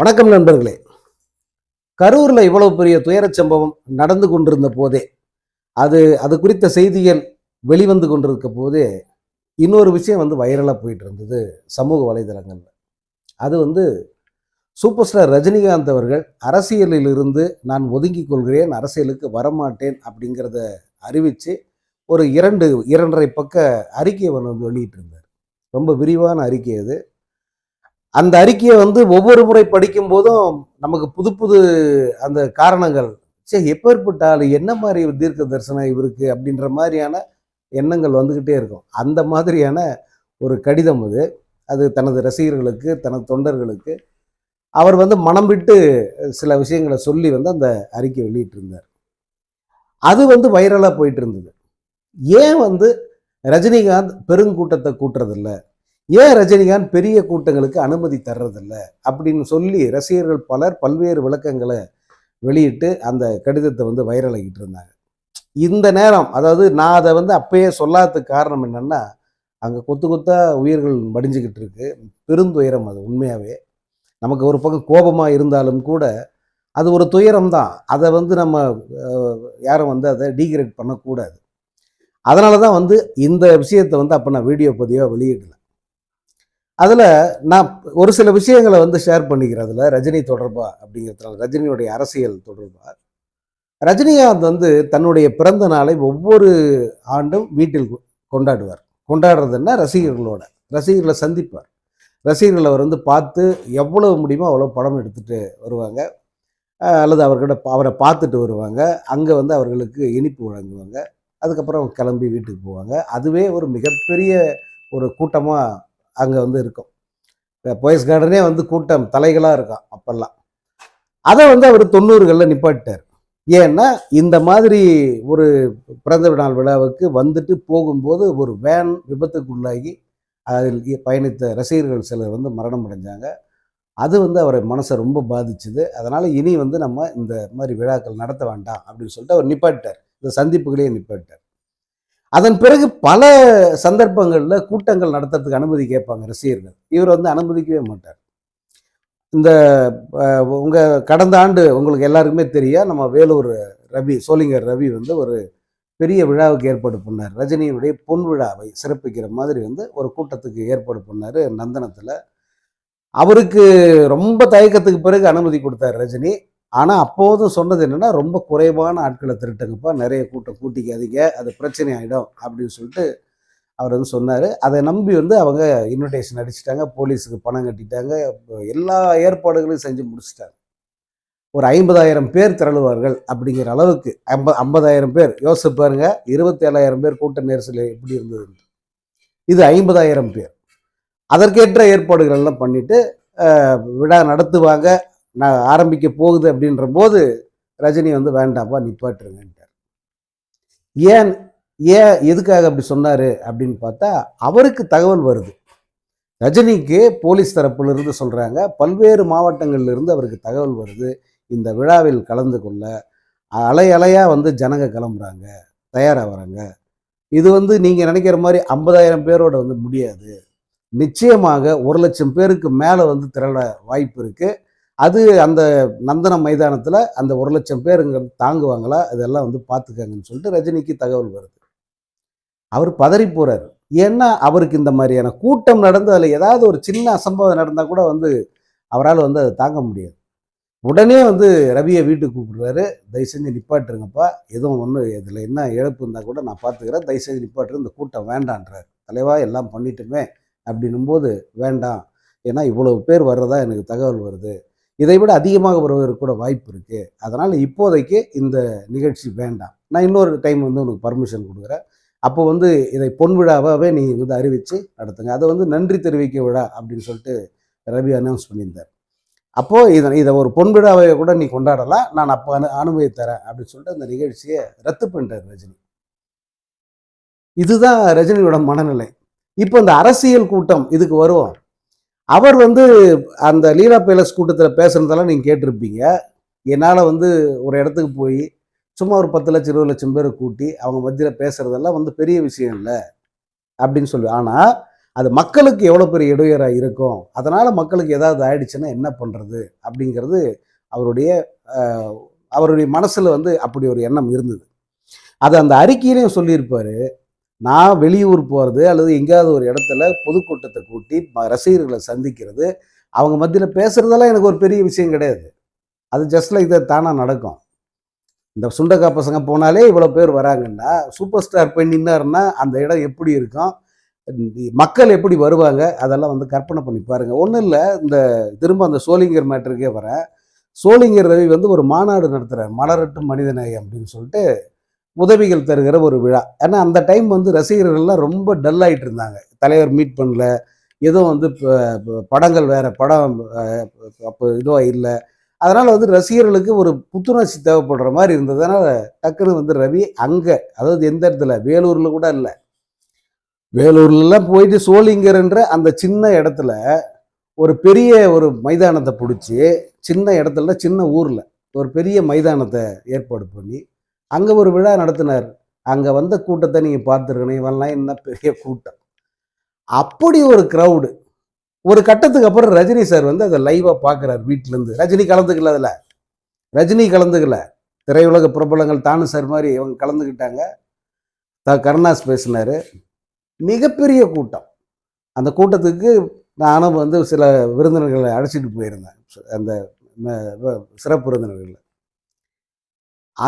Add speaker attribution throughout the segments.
Speaker 1: வணக்கம் நண்பர்களே. கரூரில் இவ்வளவு பெரிய துயரச் சம்பவம் நடந்து கொண்டிருந்த போதே அது அது குறித்த செய்திகள் வெளிவந்து கொண்டிருக்க போதே இன்னொரு விஷயம் வந்து வைரலாக போயிட்டு இருந்தது சமூக வலைதளங்களில். அது வந்து சூப்பர் ஸ்டார் ரஜினிகாந்த் அவர்கள் அரசியலில் இருந்து நான் ஒதுங்கிக் கொள்கிறேன் அரசியலுக்கு வரமாட்டேன் அப்படிங்கிறத அறிவித்து ஒரு இரண்டு இரண்டரை பக்க அறிக்கையை வந்து வெளியிட்டிருந்தார். ரொம்ப விரிவான அறிக்கை அது. அந்த அறிக்கையை வந்து ஒவ்வொரு முறை படிக்கும் போதும் நமக்கு புது புது அந்த காரணங்கள். சே எப்பேற்பட்ட ஆள் என்ன மாதிரி தீர்க்க தரிசனம் இவருக்கு அப்படின்ற மாதிரியான எண்ணங்கள் வந்துக்கிட்டே இருக்கும். அந்த மாதிரியான ஒரு கடிதம் அது அது தனது ரசிகர்களுக்கு தனது தொண்டர்களுக்கு. அவர் வந்து மனம் விட்டு சில விஷயங்களை சொல்லி வந்து அந்த அறிக்கை வெளியிட்டிருந்தார். அது வந்து வைரலாக போயிட்டு இருந்தது. ஏன் வந்து ரஜினிகாந்த் பெருங்கூட்டத்தை கூட்டுறதில்லை? ஏன் ரஜினிகாந்த் பெரிய கூட்டங்களுக்கு அனுமதி தர்றதில்ல அப்படின்னு சொல்லி ரசிகர்கள் பலர் பல்வேறு விளக்கங்களை வெளியிட்டு அந்த கடிதத்தை வந்து வைரலாகிட்டு இருந்தாங்க. இந்த நேரம் அதாவது நான் அதை வந்து அப்பயே சொல்லாததுக்கு காரணம் என்னென்னா அங்கே கொத்து கொத்தா உயிர்கள் மடிஞ்சுக்கிட்டு இருக்கு. பெருந்துயரம் அது உண்மையாகவே நமக்கு ஒரு பக்கம் கோபமாக இருந்தாலும் கூட அது ஒரு துயரம் தான். அதை வந்து நம்ம யாரும் வந்து அதை டீக்ரேட் பண்ணக்கூடாது. அதனால தான் வந்து இந்த விஷயத்தை வந்து அப்போ நான் வீடியோ பதிவாக வெளியிடல. அதில் நான் ஒரு சில விஷயங்களை வந்து ஷேர் பண்ணிக்கிறேன் அதில் ரஜினி தொடர்பாக அப்படிங்கிறதுனால ரஜினியுடைய அரசியல் தொடர்பாக ரஜினிகாந்த் வந்து தன்னுடைய பிறந்த நாளை ஒவ்வொரு ஆண்டும் வீட்டில் கொ- கொண்டாடுவார். கொண்டாடுறதுன்னா ரசிகர்களோட. ரசிகர்களை சந்திப்பார். ரசிகர்களை அவர் வந்து பார்த்து எவ்வளவு முடியுமோ அவ்வளோ படம் எடுத்துகிட்டு வருவாங்க. அல்லது அவர்கிட்ட பா- அவரை பார்த்துட்டு வருவாங்க. அங்கே வந்து அவர்களுக்கு இனிப்பு வழங்குவாங்க. அதுக்கப்புறம் கிளம்பி வீட்டுக்கு போவாங்க. அதுவே ஒரு மிகப்பெரிய ஒரு கூட்டமாக அங்கே வந்து இருக்கும். போயஸ் கார்டனே வந்து கூட்டம் தலைகளாக இருக்கும் அப்போல்லாம். அதை வந்து அவர் தொண்ணூறுகளில் நிப்பாட்டார் ஏன்னா இந்த மாதிரி ஒரு பிறந்த நாள் விழாவுக்கு வந்துட்டு போகும்போது ஒரு வேன் விபத்துக்குள்ளாகி அதில் பயணித்த ரசிகர்கள் சிலர் வந்து மரணம் அடைஞ்சாங்க. அது வந்து அவரை மனசை ரொம்ப பாதிச்சுது. அதனால் இனி வந்து நம்ம இந்த மாதிரி விழாக்கள் நடத்த வேண்டாம் அப்படின்னு சொல்லிட்டு அவர் நிப்பாட்டார் இந்த சந்திப்புகளையே நிப்பாட்டார் அதன் பிறகு பல சந்தர்ப்பங்களில் கூட்டங்கள் நடத்துறதுக்கு அனுமதி கேட்பாங்க ரசிகர்கள். இவர் வந்து அனுமதிக்கவே மாட்டார். இந்த உங்கள் கடந்த ஆண்டு உங்களுக்கு எல்லாருக்குமே தெரியும் நம்ம வேலூர் ரவி சோலிங்கர் ரவி வந்து ஒரு பெரிய விழாவுக்கு ஏற்பாடு பண்ணார். ரஜினியினுடைய பொன் விழாவை சிறப்பிக்கிற மாதிரி வந்து ஒரு கூட்டத்துக்கு ஏற்பாடு பண்ணார் நந்தனத்தில். அவருக்கு ரொம்ப தயக்கத்துக்கு பிறகு அனுமதி கொடுத்தார் ரஜினி. ஆனால் அப்போதும் சொன்னது என்னன்னா ரொம்ப குறைவான ஆட்களை திருட்டுங்கப்பா நிறைய கூட்டம் கூட்டிக்காதீங்க அது பிரச்சனை ஆகிடும் அப்படின்னு சொல்லிட்டு அவர் வந்து சொன்னார். அதை நம்பி வந்து அவங்க இன்விடேஷன் அடிச்சிட்டாங்க போலீஸுக்கு பணம் கட்டிட்டாங்க எல்லா ஏற்பாடுகளையும் செஞ்சு முடிச்சிட்டாங்க. ஒரு ஐம்பதாயிரம் பேர் திரளுவார்கள் அப்படிங்கிற அளவுக்கு ஐம்ப ஐம்பதாயிரம் பேர். யோசிச்சு பாருங்க இருபத்தி ஏழாயிரம் பேர் கூட்ட நெரிசல் எப்படி இருந்தது? இது ஐம்பதாயிரம் பேர். அதற்கேற்ற ஏற்பாடுகள் எல்லாம் பண்ணிட்டு விழா நடத்துவாங்க. நான் ஆரம்பிக்க போகுது அப்படின்ற போது ரஜினி வந்து வேண்டாம்ப்பா நிப்பாட்டுருங்கன்ட்டார் ஏன் ஏன் எதுக்காக அப்படி சொன்னார் அப்படின்னு பார்த்தா அவருக்கு தகவல் வருது. ரஜினிக்கு போலீஸ் தரப்பிலிருந்து இருந்து பல்வேறு மாவட்டங்களிலிருந்து அவருக்கு தகவல் வருது. இந்த விழாவில் கலந்து கொள்ள அலை வந்து ஜனங்க கிளம்புறாங்க தயாராக வராங்க இது வந்து நீங்கள் நினைக்கிற மாதிரி ஐம்பதாயிரம் பேரோட வந்து முடியாது. நிச்சயமாக ஒரு லட்சம் பேருக்கு மேலே வந்து திரள வாய்ப்பு இருக்குது அது அந்த நந்தன மைதானத்தில் அந்த ஒரு லட்சம் பேருங்கிறது தாங்குவாங்களா? இதெல்லாம் வந்து பார்த்துக்கங்கன்னு சொல்லிட்டு ரஜினிக்கு தகவல் வருது. அவர் பதறி போகிறார் ஏன்னா அவருக்கு இந்த மாதிரியான கூட்டம் நடந்து அதில் ஏதாவது ஒரு சின்ன அசம்பவம் நடந்தால் கூட வந்து அவரால் வந்து அதை தாங்க முடியாது. உடனே வந்து ரவியை வீட்டுக்கு கூப்பிடுறாரு. தயவு செஞ்சு நிப்பாட்டுருங்கப்பா. எதுவும் ஒன்றும் இதில் என்ன இழப்பு இருந்தால் கூட நான் பார்த்துக்கிறேன் தயவு செஞ்சு நிப்பாட்டுரு இந்த கூட்டம் வேண்டான்றார். தலைவா எல்லாம் பண்ணிட்டுமே அப்படின்னும்போது வேண்டாம். ஏன்னா இவ்வளவு பேர் வர்றதா எனக்கு தகவல் வருது. இதை விட அதிகமாக வருவதற்கு கூட வாய்ப்பு இருக்குது அதனால் இப்போதைக்கு இந்த நிகழ்ச்சி வேண்டாம். நான் இன்னொரு டைம் வந்து உனக்கு பர்மிஷன் கொடுக்குறேன். அப்போ வந்து இதை பொன் விழாவாகவே நீங்கள் வந்து அறிவித்து நடத்துங்க. அதை வந்து நன்றி தெரிவிக்க விழா அப்படின்னு சொல்லிட்டு ரவி அனௌன்ஸ் பண்ணியிருந்தார். அப்போது இதை இதை ஒரு பொன் விழாவை கூட நீ கொண்டாடலாம். நான் அப்போ அனு அனுமதி தரேன் அப்படின்னு சொல்லிட்டு அந்த நிகழ்ச்சியை ரத்து பண்ணிட்டார் ரஜினி. இதுதான் ரஜினியோட மனநிலை. இப்போ இந்த அரசியல் கூட்டம் இதுக்கு வருவோம். அவர் வந்து அந்த லீலா பேலஸ் கூட்டத்தில் பேசுனதெல்லாம் நீங்கள் கேட்டிருப்பீங்க. என்னால் வந்து ஒரு இடத்துக்கு போய் சும்மா ஒரு பத்து லட்சம் இருபது லட்சம் பேரை கூட்டி அவங்க மத்தியில் பேசுகிறதெல்லாம் வந்து பெரிய விஷயம் இல்லை அப்படின்னு சொல்லி. ஆனால் அது மக்களுக்கு எவ்வளோ பெரிய இடையூறாக இருக்கும்? அதனால் மக்களுக்கு ஏதாவது ஆயிடுச்சுன்னா என்ன பண்ணுறது அப்படிங்கிறது அவருடைய அவருடைய மனசில் வந்து அப்படி ஒரு எண்ணம் இருந்தது. அது அந்த அறிக்கையிலையும் சொல்லியிருப்பார். நான் வெளியூர் போகிறது அல்லது எங்கேயாவது ஒரு இடத்துல பொதுக்கூட்டத்தை கூட்டி ரசிகர்களை சந்திக்கிறது அவங்க மத்தியில் பேசுறதெல்லாம் எனக்கு ஒரு பெரிய விஷயம் கிடையாது. அது ஜஸ்ட் லைக் இதை தானாக நடக்கும். இந்த சுண்டக்கா பசங்க போனாலே இவ்வளோ பேர் வராங்கன்னா சூப்பர் ஸ்டார் போய் நின்னாருன்னா அந்த இடம் எப்படி இருக்கும்? மக்கள் எப்படி வருவாங்க? அதெல்லாம் வந்து கற்பனை பண்ணி பாருங்கள் ஒன்றும் இல்லை இந்த திரும்ப அந்த சோளிங்கர் மேட்டருக்கே வரேன். சோளிங்கர் ரவி வந்து ஒரு மாநாடு நடத்துகிறார் மலரட்டும் மனிதநேயம் அப்படின்னு சொல்லிட்டு உதவிகள் தருகிற ஒரு விழா. ஏன்னா அந்த டைம் வந்து ரசிகர்கள்லாம் ரொம்ப டல் ஆகிட்டு இருந்தாங்க. தலைவர் மீட் பண்ணல. எதுவும் வந்து படங்கள் வேற படம் அப்போ இதுவாக இல்லை. அதனால் வந்து ரசிகர்களுக்கு ஒரு புத்துணர்ச்சி தேவைப்படுற மாதிரி இருந்ததுனால டக்குன்னு வந்து ரவி அங்கே அதாவது எந்த இடத்துல? வேலூரில் கூட இல்லை. வேலூர்லலாம் போயிட்டு சோழிங்கர்ன்ற அந்த சின்ன இடத்துல ஒரு பெரிய ஒரு மைதானத்தை பிடிச்சி சின்ன இடத்துல சின்ன ஊரில் ஒரு பெரிய மைதானத்தை ஏற்பாடு பண்ணி அங்கே ஒரு விழா நடத்தினார். அங்கே வந்த கூட்டத்தை நீங்கள் பார்த்துருக்கணும். இவன்லாம் என்ன பெரிய கூட்டம். அப்படி ஒரு க்ரௌடு ஒரு கட்டத்துக்கு அப்புறம் ரஜினி சார் வந்து அதை லைவாக பார்க்குறாரு வீட்டிலேருந்து. ரஜினி கலந்துக்கல அதில். ரஜினி கலந்துக்கல. திரையுலக பிரபலங்கள் தானு சார் மாதிரி இவங்க கலந்துக்கிட்டாங்க. த கருணாஸ் பேசினார். மிகப்பெரிய கூட்டம். அந்த கூட்டத்துக்கு நானும் வந்து சில விருந்தினர்களை அழைச்சிட்டு போயிருந்தேன். அந்த சிறப்பு விருந்தினர்களை.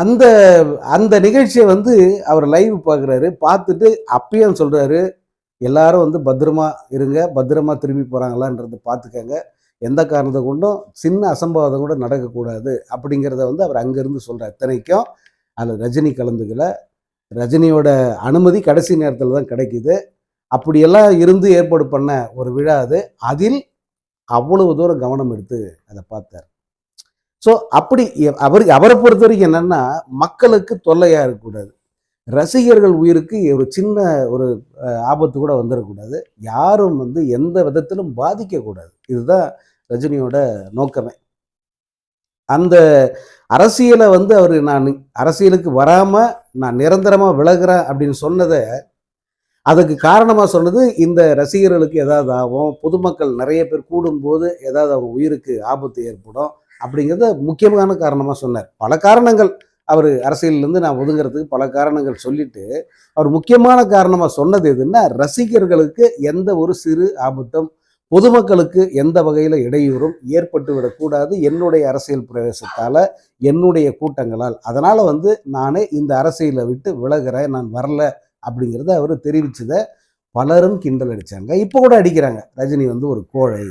Speaker 1: அந்த அந்த நிகழ்ச்சியை வந்து அவர் லைவ் பார்க்குறாரு. பார்த்துட்டு அப்பயும் சொல்கிறாரு எல்லாரும் வந்து பத்திரமா இருங்க பத்திரமா திரும்பி போகிறாங்களான்றத பார்த்துக்கங்க. எந்த காரணத்தை கொண்டும் சின்ன அசம்பாவிதம் கூட நடக்கக்கூடாது. அப்படிங்கிறத வந்து அவர் அங்கேருந்து சொல்கிறார் இத்தனைக்கும் அதில் ரஜினி கலந்துக்கல. ரஜினியோட அனுமதி கடைசி நேரத்தில் தான் கிடைக்கிது. அப்படியெல்லாம் இருந்து ஏற்பாடு பண்ண ஒரு விழா அது. அதில் அவ்வளவு தூரம் கவனம் எடுத்து அதை பார்த்தார். ஸோ அப்படி அவர் அவரை பொறுத்த வரைக்கும் என்னென்னா மக்களுக்கு தொல்லையாக இருக்கக்கூடாது. ரசிகர்கள் உயிருக்கு ஒரு சின்ன ஒரு ஆபத்து கூட வந்துடக்கூடாது யாரும் வந்து எந்த விதத்திலும் பாதிக்கக்கூடாது. இதுதான் ரஜினியோட நோக்கமே. அந்த அரசியலை வந்து அவர் நான் அரசியலுக்கு வராமல் நான் நிரந்தரமாக விலகுறேன் அப்படின்னு சொன்னதை அதுக்கு காரணமாக சொன்னது இந்த ரசிகர்களுக்கு ஏதாவது ஆகும் பொதுமக்கள் நிறைய பேர் கூடும்போது ஏதாவது அவங்க உயிருக்கு ஆபத்து ஏற்படும் அப்படிங்கிறத முக்கியமான காரணமாக சொன்னார். பல காரணங்கள் அவர் அரசியலிருந்து நான் ஒதுங்கிறதுக்கு பல காரணங்கள் சொல்லிட்டு அவர் முக்கியமான காரணமாக சொன்னது எதுன்னா ரசிகர்களுக்கு எந்த ஒரு சிறு ஆபத்தும் பொதுமக்களுக்கு எந்த வகையில் இடையூறும் ஏற்பட்டு விடக்கூடாது என்னுடைய அரசியல் பிரவேசத்தால் என்னுடைய கூட்டங்களால். அதனால் வந்து நானே இந்த அரசியலை விட்டு விலகிறேன் நான் வரல அப்படிங்கிறத அவர் தெரிவிச்சதை பலரும் கிண்டல் அடித்தாங்க இப்போ கூட அடிக்கிறாங்க. ரஜினி வந்து ஒரு கோழை.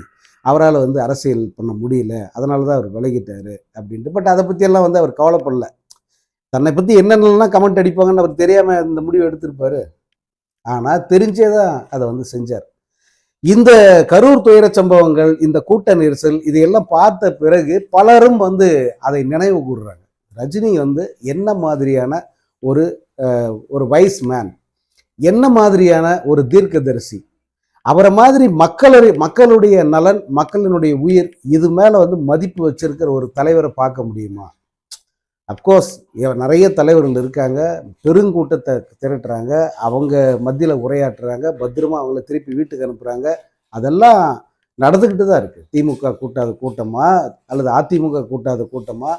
Speaker 1: அவரால் வந்து அரசியல் பண்ண முடியல. அதனால தான் அவர் விலகிட்டார் அப்படின்ட்டு. பட் அதை பற்றியெல்லாம் வந்து அவர் கவலைப்படல. தன்னை பற்றி என்னென்னலாம் கமெண்ட் அடிப்பாங்கன்னு அவர் தெரியாமல் இந்த முடிவு எடுத்திருப்பார். ஆனால் தெரிஞ்சே தான் அதை வந்து செஞ்சார். இந்த கரூர் துயர சம்பவங்கள் இந்த கூட்ட நெரிசல் இதையெல்லாம் பார்த்த பிறகு பலரும் வந்து அதை நினைவு கூறுறாங்க. ரஜினி வந்து என்ன மாதிரியான ஒரு ஒரு வைஸ் மேன் என்ன மாதிரியான ஒரு தீர்க்கதரிசி. அவரை மாதிரி மக்களுடைய மக்களுடைய நலன் மக்களினுடைய உயிர் இது மேலே வந்து மதிப்பு வச்சிருக்கிற ஒரு தலைவரை பார்க்க முடியுமா? அப்கோர்ஸ் நிறைய தலைவர்கள் இருக்காங்க. பெருங்கூட்டத்தை திரட்டுறாங்க. அவங்க மத்தியில் உரையாற்றுறாங்க. பத்திரமா அவங்கள திருப்பி வீட்டுக்கு அனுப்புகிறாங்க அதெல்லாம் நடந்துக்கிட்டு தான் இருக்குது திமுக கூட்டாத கூட்டமாக அல்லது அதிமுக கூட்டாத கூட்டமாக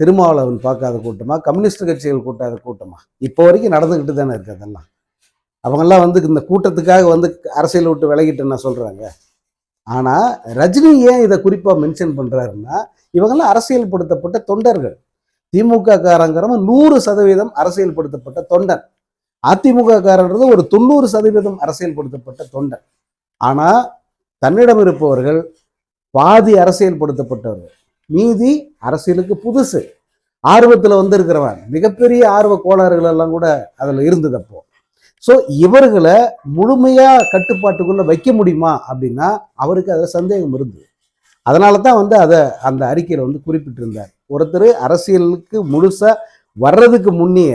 Speaker 1: திருமாவளவன் பார்க்காத கூட்டமாக கம்யூனிஸ்ட் கட்சிகள் கூட்டாத கூட்டமாக இப்போ வரைக்கும் நடந்துக்கிட்டு தானே இருக்குது அதெல்லாம். அவங்கெல்லாம் வந்து இந்த கூட்டத்துக்காக வந்து அரசியல் விட்டு விலகிட்டுன்னு சொல்கிறாங்க ஆனால் ரஜினி ஏன் இதை குறிப்பாக மென்ஷன் பண்ணுறாருன்னா இவங்கெல்லாம் அரசியல்படுத்தப்பட்ட தொண்டர்கள். திமுக காரங்கிறவன் நூறு சதவீதம் அரசியல்படுத்தப்பட்ட தொண்டன். அதிமுக காரன்றது ஒரு தொண்ணூறு சதவீதம் அரசியல்படுத்தப்பட்ட தொண்டன். ஆனால் தன்னிடம் இருப்பவர்கள் பாதி அரசியல்படுத்தப்பட்டவர்கள். மீதி அரசியலுக்கு புதுசு. ஆர்வத்தில் வந்திருக்கிறவன். மிகப்பெரிய ஆர்வ கோளாறுகள் எல்லாம் கூட அதில் இருந்தது அப்போது ஸோ இவர்களை முழுமையாக கட்டுப்பாட்டுக்குள்ளே வைக்க முடியுமா அப்படின்னா அவருக்கு அதில் சந்தேகம் இருந்தது. அதனால தான் வந்து அதை அந்த அறிக்கையில் வந்து குறிப்பிட்டிருந்தார். ஒருத்தர் அரசியலுக்கு முழுசாக வர்றதுக்கு முன்னே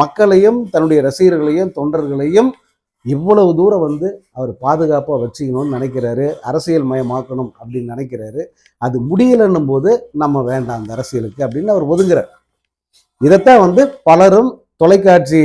Speaker 1: மக்களையும் தன்னுடைய ரசிகர்களையும் தொண்டர்களையும் இவ்வளவு தூரம் வந்து அவர் பாதுகாப்பாக வச்சுக்கணும்னு நினைக்கிறாரு அரசியல் மயமாக்கணும் அப்படின்னு நினைக்கிறாரு. அது முடியலன்னும் போது நம்ம வேண்டாம் அந்த அரசியலுக்கு அப்படின்னு அவர் ஒதுங்குறார். இதைத்தான் வந்து பலரும் தொலைக்காட்சி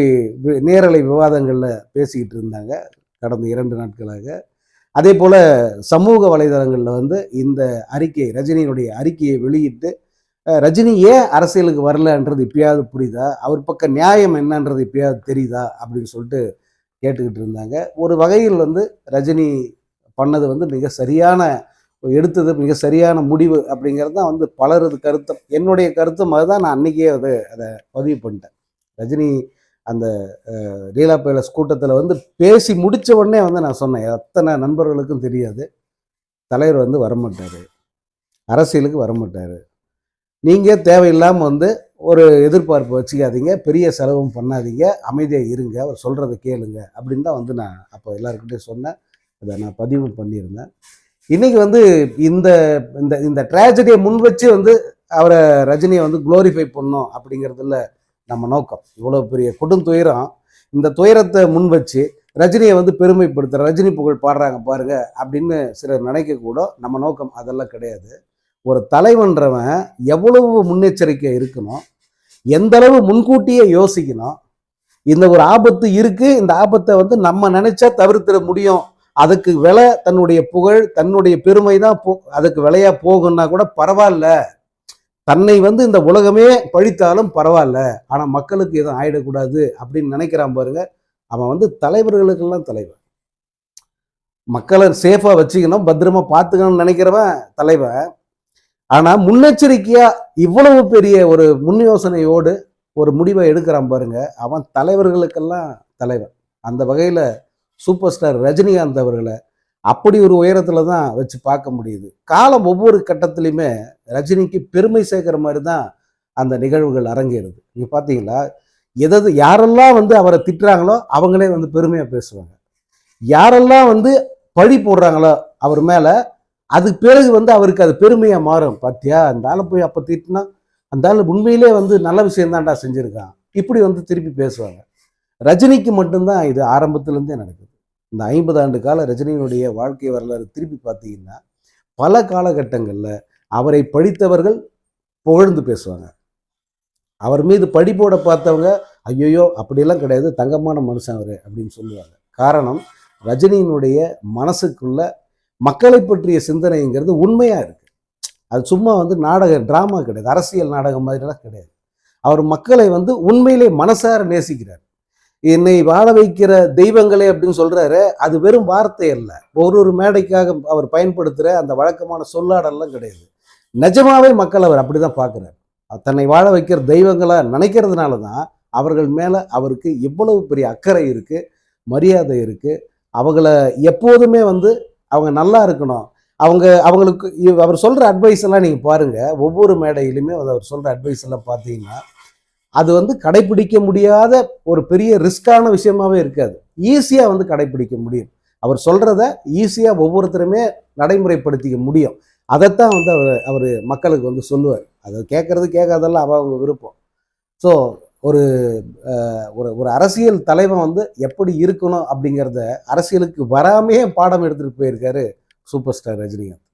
Speaker 1: வி- நேரலை விவாதங்களில் பேசிக்கிட்டு இருந்தாங்க கடந்த இரண்டு நாட்களாக. அதே போல் சமூக வலைதளங்களில் வந்து இந்த அறிக்கை ரஜினியினுடைய அறிக்கையை வெளியிட்டு ரஜினி ஏன் அரசியலுக்கு வரலன்றது இப்பயாவது புரியுதா? அவர் பக்கம் நியாயம் என்னன்றது இப்பயாவது தெரியுதா? அப்படின்னு சொல்லிட்டு கேட்டுக்கிட்டு இருந்தாங்க. ஒரு வகையில் வந்து ரஜினி பண்ணது வந்து மிக சரியான எடுத்தது மிக சரியான முடிவு அப்படிங்கிறது தான் வந்து பலரது கருத்தம். என்னுடைய கருத்தும் அதுதான். நான் அன்னைக்கே அதை அதை பதிவு பண்ணிட்டேன். ரஜினி அந்த லீலா பேலஸ் கூட்டத்தில் வந்து பேசி முடித்த உடனே வந்து நான் சொன்னேன் எத்தனை நண்பர்களுக்கும் தெரியாது. தலைவர் வந்து வரமாட்டார். அரசியலுக்கு வரமாட்டார். நீங்கள் தேவையில்லாமல் வந்து ஒரு எதிர்பார்ப்பு வச்சுக்காதீங்க பெரிய செலவும் பண்ணாதீங்க அமைதியாக இருங்க அவர் சொல்கிறத கேளுங்க அப்படின்னு தான் வந்து நான் அப்போ எல்லாருக்கிட்டையும் சொன்னேன். அதை நான் பதிவு பண்ணியிருந்தேன். இன்னைக்கு வந்து இந்த இந்த இந்த ட்ராஜடியை முன் வச்சு வந்து அவரை ரஜினியை வந்து குளோரிஃபை பண்ணோம் அப்படிங்கிறதுல நம்ம நோக்கம். இவ்வளோ பெரிய கொடும் துயரம். இந்த துயரத்தை முன் வச்சு ரஜினியை வந்து பெருமைப்படுத்துகிற ரஜினி புகழ் பாடுறாங்க பாருங்க அப்படின்னு சிலர் நினைக்கக்கூட நம்ம நோக்கம் அதெல்லாம் கிடையாது. ஒரு தலைவன்றவன் எவ்வளவு முன்னெச்சரிக்கை இருக்கணும் எந்த அளவு முன்கூட்டியே யோசிக்கணும் இந்த ஒரு ஆபத்து இருக்குது இந்த ஆபத்தை வந்து நம்ம நினைச்சா தவிர்த்திட முடியும். அதுக்கு விலை தன்னுடைய புகழ் தன்னுடைய பெருமை தான் போ அதுக்கு விலையாக போகும்னா கூட பரவாயில்ல. தன்னை வந்து இந்த உலகமே பழித்தாலும் பரவாயில்ல. ஆனால் மக்களுக்கு எதுவும் ஆயிடக்கூடாது அப்படின்னு நினைக்கிறான் பாருங்க. அவன் வந்து தலைவர்களுக்கெல்லாம் தலைவன். மக்களை சேஃபாக வச்சுக்கணும் பத்திரமா பார்த்துக்கணும்னு நினைக்கிறவன் தலைவன். ஆனால் முன்னெச்சரிக்கையா இவ்வளவு பெரிய ஒரு முன் யோசனையோடு ஒரு முடிவை எடுக்கிறான் பாருங்க. அவன் தலைவர்களுக்கெல்லாம் தலைவன். அந்த வகையில் சூப்பர் ஸ்டார் ரஜினிகாந்த் அவர்களை அப்படி ஒரு உயரத்துல தான் வச்சு பார்க்க முடியுது. காலம் ஒவ்வொரு கட்டத்திலையுமே ரஜினிக்கு பெருமை சேர்க்கிற மாதிரி தான் அந்த நிகழ்வுகள் அரங்கேறுது. நீங்க பாத்தீங்களா எதாவது யாரெல்லாம் வந்து அவரை திட்டுறாங்களோ அவங்களே வந்து பெருமையா பேசுவாங்க. யாரெல்லாம் வந்து பழி போடுறாங்களோ அவர் மேல அதுக்கு பிறகு வந்து அவருக்கு அது பெருமையா மாறும். பாத்தியா? அந்த ஆளை போய் அப்ப திட்டினா அந்த ஆள் உண்மையிலே வந்து நல்ல விஷயம்தான்டா செஞ்சுருக்கான் செஞ்சிருக்கான். இப்படி வந்து திருப்பி பேசுவாங்க. ரஜினிக்கு மட்டும்தான் இது ஆரம்பத்திலேருந்தே நடக்குது. இந்த ஐம்பது ஆண்டு கால ரஜினியினுடைய வாழ்க்கை வரலாறு திருப்பி பார்த்தீங்கன்னா பல காலகட்டங்களில் அவரை படித்தவர்கள் புகழ்ந்து பேசுவாங்க. அவர் மீது படிப்போட பார்த்தவங்க ஐயோயோ அப்படியெல்லாம் கிடையாது தங்கமான மனுஷன் அவர் அப்படின்னு சொல்லுவாங்க. காரணம் ரஜினியினுடைய மனசுக்குள்ள மக்களை பற்றிய சிந்தனைங்கிறது உண்மையாக இருக்குது அது சும்மா வந்து நாடக டிராமா கிடையாது அரசியல் நாடகம் மாதிரிலாம் கிடையாது. அவர் மக்களை வந்து உண்மையிலே மனசார நேசிக்கிறார். என்னை வாழ வைக்கிற தெய்வங்களே அப்படின்னு சொல்றாரு. அது வெறும் வார்த்தை அல்ல. ஒரு ஒரு மேடைக்காக அவர் பயன்படுத்துகிற அந்த வழக்கமான சொல்லாடல்லாம் கிடையாது. நிஜமாவே மக்கள் அவர் அப்படிதான் பார்க்குறாரு தன்னை வாழ வைக்கிற தெய்வங்களை நினைக்கிறதுனால தான் அவர்கள் மேலே அவருக்கு எவ்வளவு பெரிய அக்கறை இருக்குது மரியாதை இருக்குது அவங்கள எப்போதுமே வந்து அவங்க நல்லா இருக்கணும். அவங்க அவங்களுக்கு இவ்- அவர் சொல்கிற அட்வைஸ் எல்லாம் நீங்கள் பாருங்கள் ஒவ்வொரு மேடையிலுமே அவர் சொல்கிற அட்வைஸ் எல்லாம் பார்த்தீங்கன்னா அது வந்து கடைபிடிக்க முடியாத ஒரு பெரிய ரிஸ்கான விஷயமாவே இருக்காது. ஈஸியாக வந்து கடைபிடிக்க முடியும். அவர் சொல்கிறத ஈஸியாக ஒவ்வொருத்தருமே நடைமுறைப்படுத்திக்க முடியும். அதைத்தான் வந்து அவர் அவர் மக்களுக்கு வந்து சொல்லுவார். அதை கேட்கறது கேட்காதெல்லாம் அவ அவங்க விருப்பம். ஸோ ஒரு ஒரு ஒரு அரசியல் தலைவன் வந்து எப்படி இருக்கணும் அப்படிங்கிறத அரசியலுக்கு வராமையே பாடம் எடுத்துகிட்டு போயிருக்காரு சூப்பர் ஸ்டார் ரஜினிகாந்த்.